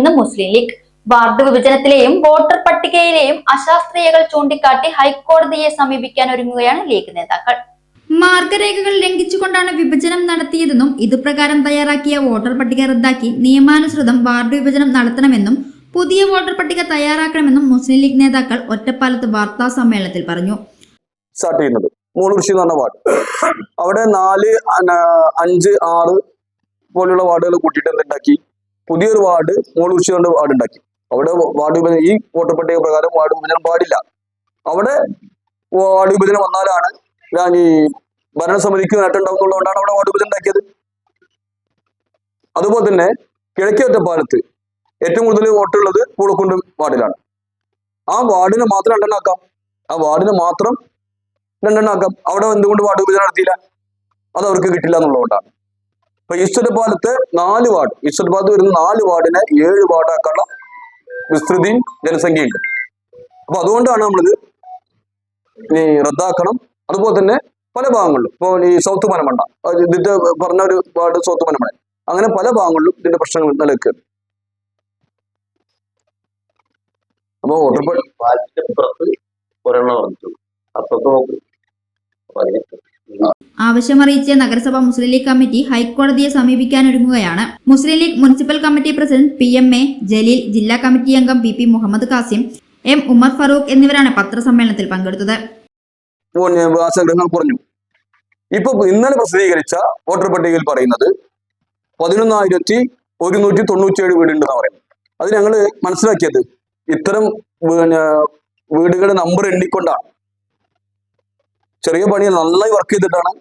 ചെയ്യുമെന്ന് മുസ്ലിം ലീഗ്. വാർഡ് വിഭജനത്തിലെയും വോട്ടർ പട്ടികയിലെയും അശാസ്ത്രീയകൾ ചൂണ്ടിക്കാട്ടി ഹൈക്കോടതിയെ സമീപിക്കാൻ ഒരുങ്ങുകയാണ് ലീഗ് നേതാക്കൾ. മാർഗരേഖകൾ ലംഘിച്ചുകൊണ്ടാണ് വിഭജനം നടത്തിയതെന്നും ഇതുപ്രകാരം തയ്യാറാക്കിയ വോട്ടർ പട്ടിക റദ്ദാക്കി നിയമാനുസൃതം വാർഡ് വിഭജനം നടത്തണമെന്നും പുതിയ വോട്ടർ പട്ടിക തയ്യാറാക്കണമെന്നും മുസ്ലിം ലീഗ് നേതാക്കൾ ഒറ്റപ്പാലത്ത് വാർത്താ സമ്മേളനത്തിൽ പറഞ്ഞു. സ്റ്റാർട്ട് ചെയ്യുന്നത്. മൂളുർശി എന്ന് പറഞ്ഞ വാർഡ്. അവിടെ നാല് അഞ്ച് ആറ് പോലെയുള്ള വാർഡുകൾ കൂട്ടിയിട്ട് എന്തുണ്ടാക്കി പുതിയൊരു വാർഡ് മോൾ കൊണ്ട് വാർഡ് ഉണ്ടാക്കി അവിടെ വാർഡ് വിഭജനം ഈ വോട്ടർ പട്ടിക പ്രകാരം വാർഡ് വിഭജനം പാടില്ല. അവിടെ വാർഡ് വിഭജനം വന്നാലാണ് ഞാൻ ഈ ഭരണസമിതിക്ക് നേട്ടം ഉണ്ടാവുന്നതുകൊണ്ടാണ് അവിടെ വാർഡ് വിഭജനം ഉണ്ടാക്കിയത്. അതുപോലെ തന്നെ കിഴക്കേ ഒറ്റപ്പാലത്ത് ഏറ്റവും കൂടുതൽ വോട്ടുള്ളത് പൂളക്കുണ്ട് വാർഡിലാണ്. ആ വാർഡിനെ മാത്രം രണ്ടെണ്ണാക്കാം. ആ വാർഡിനെ മാത്രം രണ്ടെണ്ണാക്കാം. അവിടെ എന്തുകൊണ്ട് വാർഡ് വിഭജനം നടത്തിയില്ല? അത് അവർക്ക് കിട്ടില്ല എന്നുള്ളതുകൊണ്ടാണ്. അപ്പൊ ഈസ്റ്റർപാലത്ത് നാല് വാർഡ് ഈസ്റ്റർപാലത്ത് വരുന്ന നാല് വാർഡിനെ ഏഴ് വാർഡാക്കാനുള്ള വിസ്തൃതിയും ജനസംഖ്യയുണ്ട്. അപ്പൊ അതുകൊണ്ടാണ് നമ്മളിത് ഇനി റദ്ദാക്കണം. അതുപോലെ തന്നെ പല ഭാഗങ്ങളിലും ഇപ്പൊ ഈ സൗത്ത് മനമണ്ട ഇതിന്റെ പറഞ്ഞ ഒരു വാർഡ് സൗത്ത് മനമണ്ട അങ്ങനെ പല ഭാഗങ്ങളിലും ഇതിന്റെ പ്രശ്നങ്ങൾ നിലനിൽക്കുകയാണ് അപ്പൊ വോട്ടർ ഒരെണ്ണം അപ്പൊ ആവശ്യമറിയിച്ച നഗരസഭ മുസ്ലിം ലീഗ് കമ്മിറ്റി ഹൈക്കോടതിയെ സമീപിക്കാനൊരുങ്ങുകയാണ് Muslim League municipal committee president P M A Jaleel ജില്ലാ കമ്മിറ്റി അംഗം P P Muhammad Kasim M Umar Farooq എന്നിവരാണ് പത്രസമ്മേളനത്തിൽ പങ്കെടുത്തത്. വാസഗ്രഹങ്ങൾ ഇപ്പൊ ഇന്നലെ പ്രസിദ്ധീകരിച്ച വോട്ടർ പട്ടികയിൽ പറയുന്നത് പതിനൊന്നായിരത്തി ഒരുന്നൂറ്റി തൊണ്ണൂറ്റിയേഴ് വീടുണ്ടെന്ന് പറയുന്നത്. അത് ഞങ്ങൾ മനസ്സിലാക്കിയത് ഇത്തരം വീടുകളുടെ നമ്പർ എണ്ണിക്കൊണ്ടാണ്. ചെറിയ പണിയിൽ നന്നായി വർക്ക് ചെയ്തിട്ടാണ്